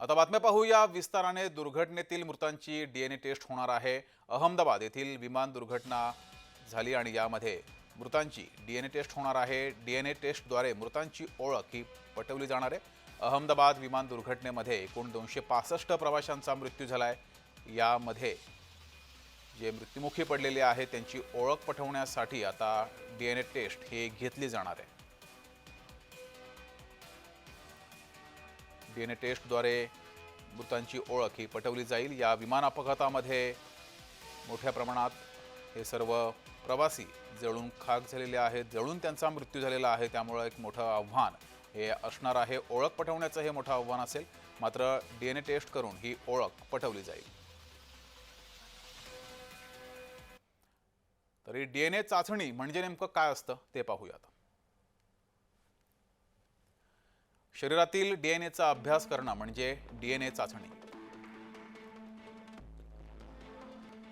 आता बातम्या पाहूया. विस्ताराने दुर्घटनेतील मृतांची डीएनए टेस्ट होणार आहे. अहमदाबाद येथील विमान दुर्घटना झाली आणि यामध्ये मृतांची डीएनए टेस्ट होणार आहे. डीएनए टेस्टद्वारे मृतांची ओळख ही पटवली जाणार आहे. अहमदाबाद विमान दुर्घटनेमध्ये एकूण दोनशे पासष्ट प्रवाशांचा मृत्यू झाला आहे यामध्ये जे मृत्युमुखी पडलेले आहेत त्यांची ओळख पटवण्यासाठी आता डी एन ए टेस्ट हे घेतली जाणार आहे. डी एन ए टेस्टद्वारे मृतांची ओळख ही पटवली जाईल. या विमान अपघातामध्ये मोठ्या प्रमाणात हे सर्व प्रवासी जळून खाक झालेले आहेत जळून त्यांचा मृत्यू झालेला आहे. त्यामुळं एक मोठं आव्हान हे असणार आहे. ओळख पटवण्याचं हे मोठं आव्हान असेल मात्र डी एन ए टेस्ट करून ही ओळख पटवली जाईल. तरी डी एन ए चाचणी म्हणजे नेमकं काय असतं ते पाहूयात. शरीरातील डीएनएचा अभ्यास करणं म्हणजे डीएनए चाचणी.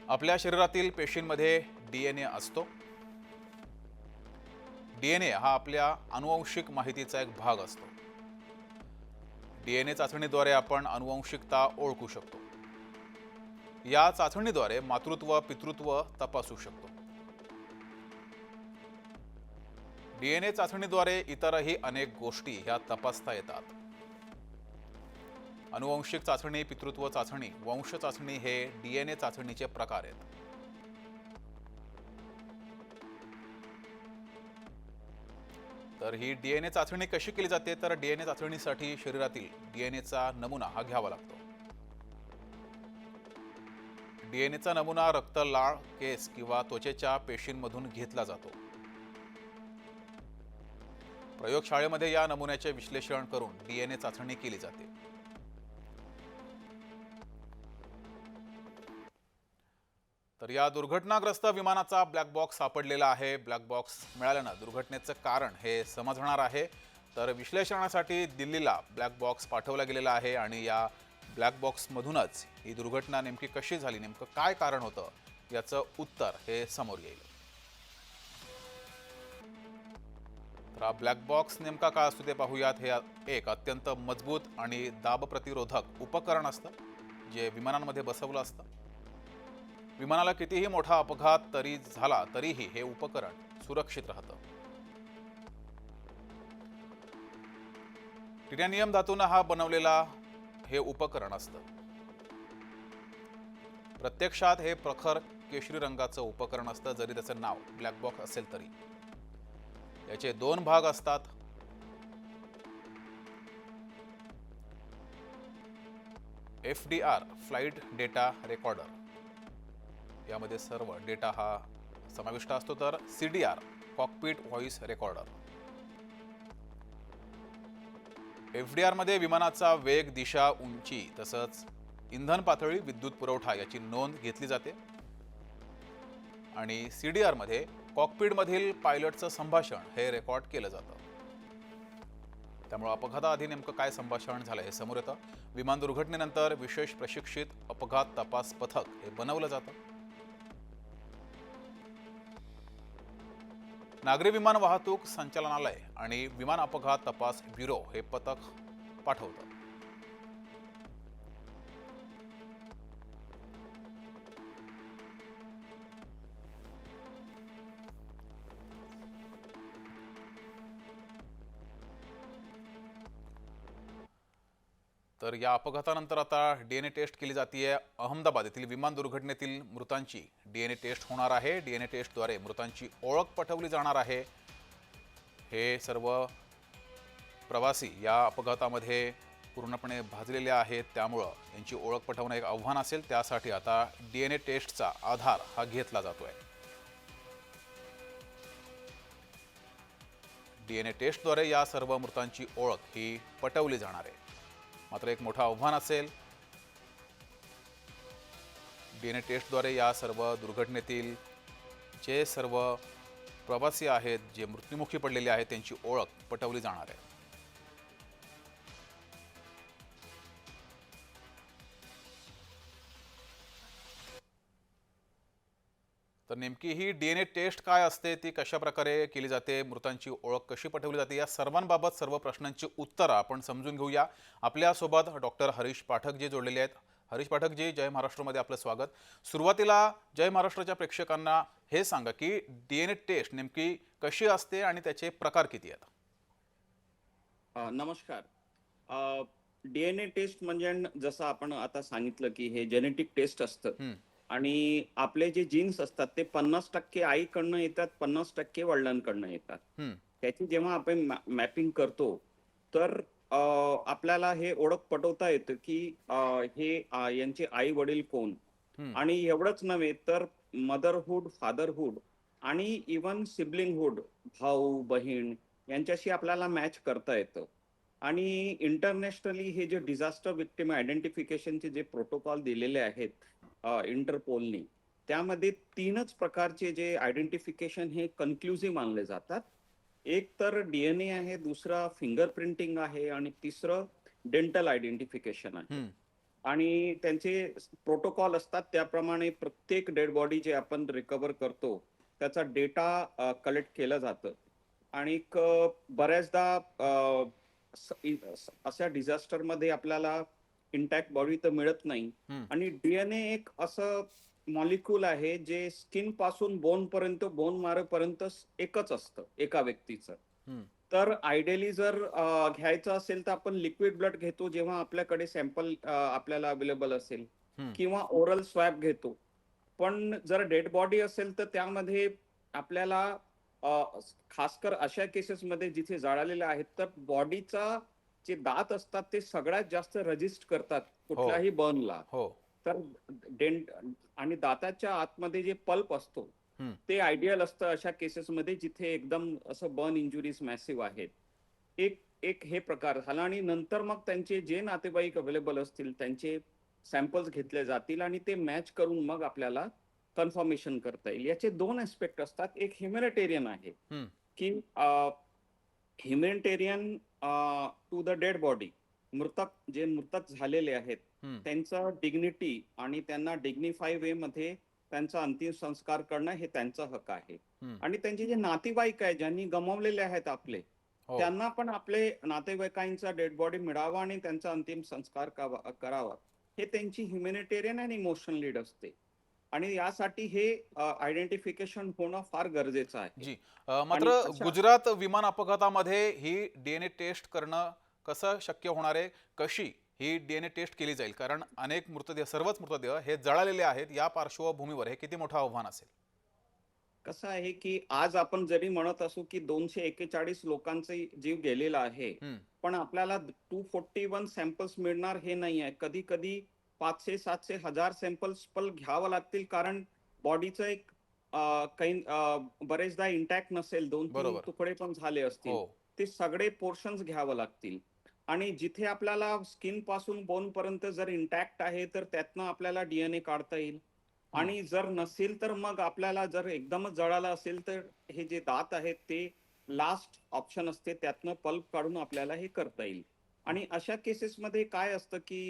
आपल्या शरीरातील पेशींमध्ये डीएनए असतो. डीएनए हा आपल्या अनुवंशिक माहितीचा एक भाग असतो. डीएनए चाचणीद्वारे आपण अनुवंशिकता ओळखू शकतो. या चाचणीद्वारे मातृत्व पितृत्व तपासू शकतो. डीएनए चाचणीद्वारे इतरही अनेक गोष्टी ह्या तपासता येतात. अनुवंशिक चाचणी पितृत्व चाचणी वंश चाचणी हे डीएनए चाचणीचे प्रकार आहेत. तर ही डीएनए चाचणी कशी केली जाते? तर डीएनए चाचणीसाठी शरीरातील डीएनएचा नमुना हा घ्यावा लागतो. डीएनएचा नमुना रक्त लाळ केस किंवा त्वचेच्या पेशींमधून घेतला जातो. प्रयोगशाळेमध्ये या नमुन्याचे विश्लेषण करून डीएनए चाचणी केली जाते. तर या दुर्घटनाग्रस्त विमानाचा ब्लॅक बॉक्स सापडलेला आहे. ब्लॅक बॉक्स मिळाल्यानं दुर्घटनेचं कारण हे समजणार आहे. तर विश्लेषणासाठी दिल्लीला ब्लॅक बॉक्स पाठवला गेलेला आहे आणि या ब्लॅक बॉक्समधूनच ही दुर्घटना नेमकी कशी झाली नेमकं काय कारण होतं याचं उत्तर हे समोर येईल. तर हा ब्लॅक बॉक्स नेमका काय असतो ते पाहूयात. हे एक अत्यंत मजबूत आणि दाब प्रतिरोधक उपकरण असतं जे विमानांमध्ये बसवलं असतं. विमानाला कितीही मोठा अपघात तरी झाला तरीही हे उपकरण सुरक्षित राहतं. टिरॅनियम धातूनं हा बनवलेला हे उपकरण असतं. प्रत्यक्षात हे प्रखर केशरी रंगाचं उपकरण असतं जरी त्याचं नाव ब्लॅक बॉक्स असेल तरी. याचे दोन भाग असतात. F D R flight data recorder. यामध्ये सर्व डेटा हा समाविष्ट असतो तर C D R cockpit voice recorder. F D आरमध्ये विमानाचा वेग दिशा उंची तसंच इंधन पातळी विद्युत पुरवठा याची नोंद घेतली जाते. आणि सी डी आरमध्ये कॉकपीटमधील पायलटचं संभाषण हे रेकॉर्ड केलं जातं. त्यामुळे अपघाताआधी नेमकं काय संभाषण झालं हे समोर येतं. विमान दुर्घटनेनंतर विशेष प्रशिक्षित अपघात तपास पथक हे बनवलं जातं. नागरी विमान वाहतूक संचालनालय आणि विमान अपघात तपास ब्युरो हे पथक पाठवतं. तर या अपघातानंतर आता डीएनए टेस्ट केली जाते अहमदाबाद येथील विमान दुर्घटनेतील मृतांची. डीएनए टेस्ट होणार आहे. डीएनए टेस्टद्वारे मृतांची ओळख पटवली जाणार आहे. हे सर्व प्रवासी या अपघातामध्ये पूर्णपणे भाजलेले आहेत. त्यामुळं यांची ओळख पटवणं एक आव्हान असेल. त्यासाठी आता डीएनए टेस्टचा आधार हा घेतला जातोय. डीएनए टेस्टद्वारे या सर्व मृतांची ओळख ही पटवली जाणार आहे. मात्र एक मोठं आव्हान असेल. डीएनए टेस्टद्वारे या सर्व दुर्घटनेतील जे सर्व प्रवासी आहेत जे मृत्युमुखी पडलेले आहेत त्यांची ओळख पटवली जाणार आहे. तर नेमकी ही डी एन ए टेस्ट काय असते ती कशा प्रकारे केली जाते मृतांची ओळख कशी पटवली जाते या सर्वांबाबत सर्व प्रश्नांची उत्तरं आपण समजून घेऊया. आपल्यासोबत डॉक्टर हरीश पाठक जे जोडलेले आहेत. हरीश पाठक जी जय महाराष्ट्रमध्ये आपलं स्वागत. सुरुवातीला जय महाराष्ट्राच्या प्रेक्षकांना हे सांगा की डी एन ए टेस्ट नेमकी कशी असते आणि त्याचे प्रकार किती आहेत? नमस्कार. डीएनए टेस्ट म्हणजे जसं आपण आता सांगितलं की हे जेनेटिक टेस्ट असतं. आणि आपले जे जीन्स असतात ते पन्नास टक्के आईकडनं येतात पन्नास टक्के वडिलांकडनं येतात. त्याची जेव्हा आपण मॅपिंग करतो तर आपल्याला हे ओळख पटवता येतं की हे यांचे आई वडील कोण. आणि एवढंच नव्हे तर मदरहूड फादरहूड आणि इवन सिबलिंगहूड भाऊ बहीण यांच्याशी आपल्याला मॅच करता येतं आणि इंटरनॅशनली हे जे डिझास्टर विक्टिम आयडेंटिफिकेशनचे जे प्रोटोकॉल दिलेले आहेत इंटरपोलनी. त्यामध्ये तीनच प्रकारचे जे आयडेंटिफिकेशन हे कन्क्लुझिव्ह मानले जातात. एक तर डीएनए आहे दुसरा फिंगर प्रिंटिंग आहे आणि तिसरं डेंटल आयडेंटिफिकेशन आहे. आणि त्यांचे प्रोटोकॉल असतात त्याप्रमाणे प्रत्येक डेड बॉडी जे आपण रिकव्हर करतो त्याचा डेटा कलेक्ट केलं जातं. आणि बऱ्याचदा अशा डिझास्टरमध्ये आपल्याला इंटॅक्ट बॉडी तर मिळत नाही. आणि डीएनए एक असं मॉलिक्यूल आहे जे स्किनपासून बोन पर्यंत बोन मारेपर्यंत एकच असतं एका व्यक्तीचं. तर आयडियली जर घ्यायचं असेल तर आपण लिक्विड ब्लड घेतो जेव्हा आपल्याकडे सॅम्पल आपल्याला अवेलेबल असेल. किंवा ओरल स्वॅब घेतो पण जर डेड बॉडी असेल तर त्यामध्ये आपल्याला खासकर अशा केसेसमध्ये जिथे जळालेले आहेत तर बॉडीचा जे दात असतात ते सगळ्यात जास्त रजिस्ट करतात कुठल्याही बर्नला हो. तर डेंट आणि दाताच्या आतमध्ये जे पल्प असतो. ते आयडियल असतं अशा केसेसमध्ये जिथे एकदम असं बर्न इंजुरीज मॅसिव्ह आहेत. एक एक हे प्रकार झाला आणि नंतर मग त्यांचे जे नातेवाईक अवेलेबल असतील त्यांचे सॅम्पल्स घेतले जातील आणि ते मॅच करून मग आपल्याला कन्फर्मेशन करता येईल. याचे दोन ऍस्पेक्ट असतात. एक ह्युमॅनिटेरियन आहे. की humanitarian to the dead body मृतक जे मृतक झालेले आहेत. त्यांचं डिग्निटी आणि त्यांना डिग्निफाय वे मध्ये त्यांचा अंतिम संस्कार करणं हे त्यांचा हक्क आहे. आणि त्यांचे जे नातेवाईक आहे ज्यांनी गमावलेले आहेत आपले हो. त्यांना पण आपले नातेवाईकांचा डेड बॉडी मिळावा आणि त्यांचा अंतिम संस्कार करावा. हे त्यांची ह्युमॅनिटेरियन आणि इमोशनल लीड असते आणि यासाठी हे आयडेंटिफिकेशन होणं फार गरजेचं आहे. जी अ, मात्र अशा- गुजरात विमान अपघातामध्ये ही डीएनए टेस्ट करणं कसं शक्य होणार आहे? कशी ही डीएनए टेस्ट केली जाईल? कारण अनेक मृतदेह सर्वच मृतदेह हे जळालेले आहेत या पार्श्वभूमीवर. हे किती मोठं आव्हान असेल? कसं आहे की आज आपण जरी म्हणत असू की दोनशे एकेचाळीस लोकांचे जीव गेलेला आहे हम्म. पण आपल्याला टू फोर्टी वन सॅम्पल्स मिळणार हे नाही आहे कधी कधी पाचशे सातशे हजार सॅम्पल्स पण घ्यावं लागतील कारण बॉडीचं एक काही बरेचदा इंटॅक्ट नसेल. दोन तीन. तुकडे पण झाले असतील. हो. ते सगळे पोर्शन्स घ्यावं लागतील. आणि जिथे आपल्याला स्किनपासून बोन पर्यंत जर इंटॅक्ट आहे तर त्यातनं आपल्याला डीएनए काढता येईल. आणि जर नसेल तर मग आपल्याला जर एकदमच जळाला असेल तर हे जे दात आहेत ते लास्ट ऑप्शन असते. त्यातनं पल्प काढून आपल्याला हे करता येईल. आणि अशा केसेसमध्ये काय असतं की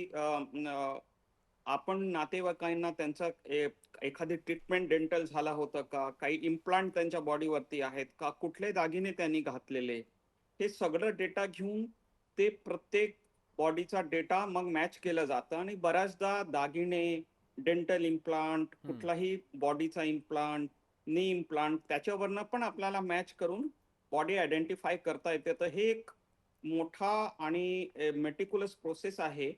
आपण नातेवाईकांना त्यांचा एखादी ट्रीटमेंट डेंटल झाला होतं का? काही इम्प्लांट त्यांच्या बॉडीवरती आहेत का? कुठले दागिने त्यांनी घातलेले? हे सगळं डेटा घेऊन ते प्रत्येक बॉडीचा डेटा मग मॅच केलं जातं आणि बऱ्याचदा दागिने डेंटल इम्प्लांट. कुठलाही बॉडीचा इम्प्लांट नी इम्प्लांट त्याच्यावरनं पण आपल्याला मॅच करून बॉडी आयडेंटिफाय करता येते. तर हे एक मोठा आणि मेटिक्युलस प्रोसेस आहे.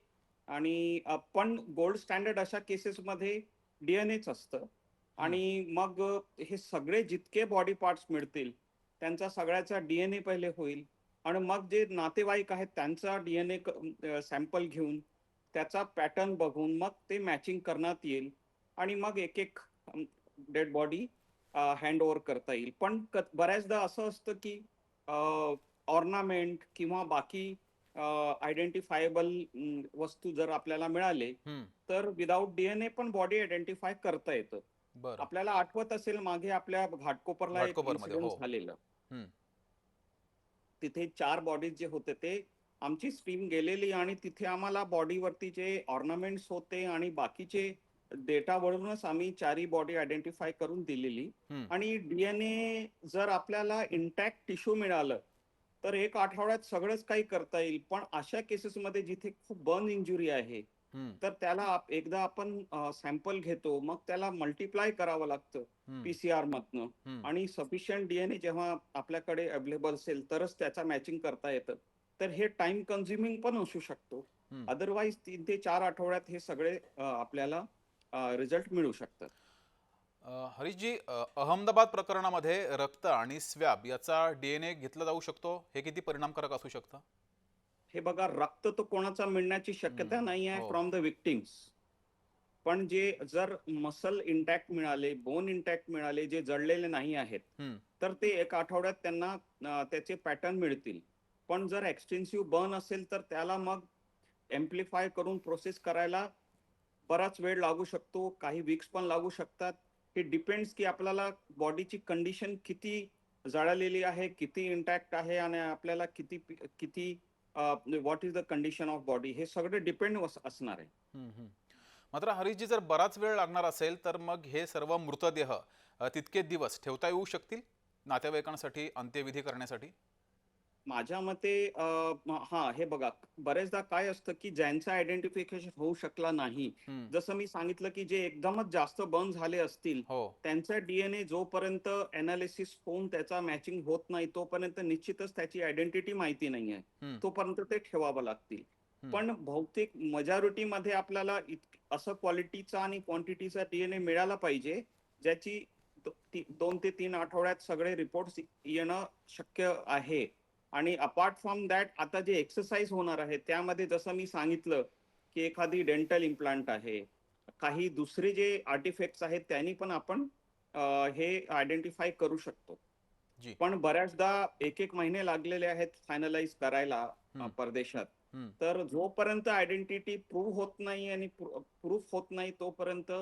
आणि पण गोल्ड स्टँडर्ड अशा केसेसमध्ये डीएनएच असतं. आणि मग हे सगळे जितके बॉडी पार्ट्स मिळतील त्यांचा सगळ्याचा डीएनए पहिले होईल. आणि मग जे नातेवाईक आहेत त्यांचा डीएनए सॅम्पल घेऊन त्याचा पॅटर्न बघून मग ते मॅचिंग करण्यात येईल. आणि मग एक एक डेड बॉडी हँड ओव्हर करता येईल. पण क- बऱ्याचदा असं असतं की ऑर्नामेंट किंवा बाकी आयडेंटिफायबल वस्तू जर आपल्याला मिळाले. तर विदाऊट डीएनए पण बॉडी आयडेंटिफाय करता येतं आपल्याला आठवत असेल मागे आपल्या घाटकोपरला एक हो. झालेलं. तिथे चार बॉडीज जे होते ते आमची स्ट्रीम गेलेली आणि तिथे आम्हाला बॉडीवरती जे ऑर्नामेंट्स होते आणि बाकीचे डेटावरूनच आम्ही चारही बॉडी आयडेंटिफाय करून दिलेली. आणि डीएनए जर आपल्याला इंटॅक्ट टिश्यू मिळालं तर एक आठवड्यात सगळंच काही करता येईल. पण अशा केसेसमध्ये जिथे खूप बर्न इंजुरी आहे तर त्याला आप- एकदा आपण सॅम्पल घेतो मग त्याला मल्टिप्लाय करावं लागतं पीसीआर मधनं. आणि सफिशियंट डीएनए जेव्हा आपल्याकडे अवेलेबल असेल तरच त्याचा मॅचिंग करता येतं. तर हे टाइम कन्झ्युमिंग पण असू शकतो. अदरवाईज तीन ते चार आठवड्यात हे सगळे आपल्याला रिझल्ट मिळू शकतात. हरीशजी अहमदाबाद प्रकरणामध्ये रक्त आणि स्वॅब याचा डीएनए घेतला जाऊ शकतो? हे किती परिणामकारक असू शकतं? हे बघा रक्त तर कोणाचा मिळण्याची शक्यता नाही आहे. फ्रॉम द विक्टिम्स पण जे जर मसल इंटॅक्ट मिळाले बोन इंटॅक्ट मिळाले जे जळलेले नाही आहेत. तर ते एक आठवड्यात त्यांना त्याचे पॅटर्न मिळतील. पण जर एक्सटेन्सिव्ह बर्न असेल तर त्याला मग एम्प्लिफाय करून प्रोसेस करायला बराच वेळ लागू शकतो काही वीक्स पण लागू शकतात. हे डिपेंड्स की आपल्याला बॉडीची कंडिशन किती जळालेली आहे किती इंटॅक्ट आहे आणि आपल्याला किती किती what is the condition of body हे सगळं डिपेंड असणार आहे. मात्र हरीशजी जर बराच वेळ लागणार असेल तर मग हे सर्व मृतदेह तितके दिवस ठेवता येऊ शकतील नातेवाईकांसाठी अंत्यविधी करण्यासाठी? माझ्या मते हा हे बघा बरेचदा काय असतं की ज्यांचं आयडेंटिफिकेशन होऊ शकला नाही जसं मी सांगितलं की जे एकदमच जास्त बर्न झाले असतील हो. त्यांचा डीएनए जोपर्यंत अनालिसिस होऊन त्याचा मॅचिंग होत नाही तोपर्यंत निश्चितच त्याची आयडेंटिटी माहिती नाहीये. हम्म, तोपर्यंत ते ठेवावं लागतील. पण बहुतेक मेजॉरिटी मध्ये आपल्याला असं क्वालिटीचा आणि क्वांटिटीचा डीएनए मिळाला पाहिजे ज्याची दोन ते तीन आठवड्यात सगळे रिपोर्ट येणं शक्य आहे. आणि अपार्ट फ्रॉम दॅट आता जे एक्सरसाइज होणार आहे त्यामध्ये जसं मी सांगितलं की एखादी डेंटल इम्प्लांट आहे काही दुसरे जे आर्टिफॅक्ट्स आहेत त्यांनी पण आपण हे आयडेंटिफाय करू शकतो. पण बऱ्याचदा एक एक महिने लागलेले आहेत फायनलाइज करायला. परदेशात. तर जोपर्यंत आयडेंटिटी प्रूव्ह होत नाही आणि प्रूफ होत नाही तोपर्यंत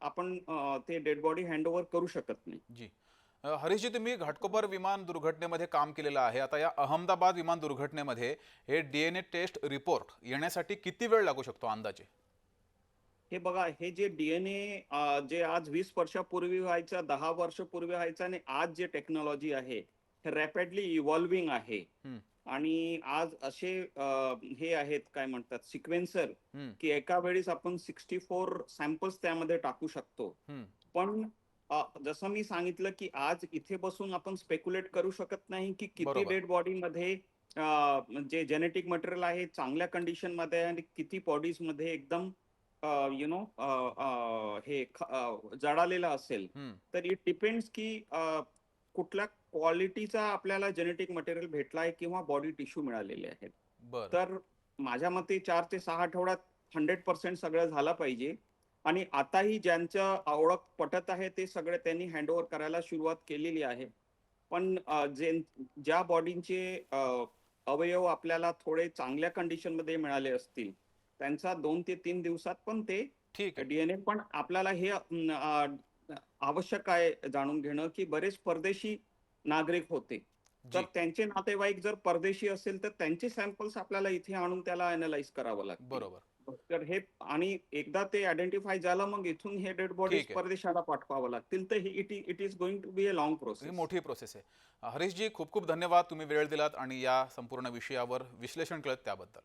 आपण ते डेड बॉडी हँडओव्हर करू शकत नाही हरीशजी तुम्ही घाटकोपर विमान दुर्घटनेमध्ये काम केलेलं आहे. आता या अहमदाबाद विमान दुर्घटनेमध्ये हे डीएनए टेस्ट रिपोर्ट येण्यासाठी किती वेळ लागू शकतो अंदाजे? हे बघा हे जे डीएनए जे आज वीस वर्षापूर्वी व्हायचं दहा वर्षापूर्वी व्हायचं आणि आज जे टेक्नॉलॉजी आहे हे रॅपिडली इव्हॉल्विंग आहे. आणि आज असे हे आहेत काय म्हणतात सिक्वेन्सर की एका वेळेस आपण सिक्स्टी फोर सॅम्पल्स त्यामध्ये टाकू शकतो. पण जसं मी सांगितलं की आज इथे बसून आपण स्पेक्युलेट करू शकत नाही की किती. डेड बॉडीमध्ये जे जेनेटिक मटेरियल आहे चांगल्या कंडिशनमध्ये आहे आणि किती बॉडीजमध्ये एकदम यु नो हे जळालेलं असेल. तर इट डिपेंड्स की कुठल्या क्वालिटीचा आपल्याला जेनेटिक मटेरियल भेटलाय किंवा बॉडी टिश्यू मिळालेले आहेत तर माझ्या मते चार ते सहा आठवड्यात हंड्रेड पर्सेंट सगळं झालं पाहिजे आणि आताही ज्यांचं ओळख पटत आहे ते सगळे त्यांनी हँडओव्हर करायला सुरुवात केलेली आहे. पण जे ज्या बॉडींचे अवयव आपल्याला थोडे चांगल्या कंडिशनमध्ये मिळाले असतील त्यांचा दोन ते तीन दिवसात पण ते ठीक आहे. डीएनए पण आपल्याला हे आवश्यक आहे जाणून घेणं की बरेच परदेशी नागरिक होते. तर त्यांचे नातेवाईक जर परदेशी असेल तर त्यांचे सॅम्पल्स आपल्याला इथे आणून त्याला अनालाइज करावं लागतं बरोबर. तर हे आणि एकदा ते आयडेंटिफाय झालं मग इथून हे डेड आहे. परदेशाला पाठवावं लागतील. तर it it is going to be a long he process मोठी प्रोसेस आहे. हरीशजी खूप खूप धन्यवाद. तुम्ही वेळ दिलात आणि या संपूर्ण विषयावर विश्लेषण केलं त्याबद्दल.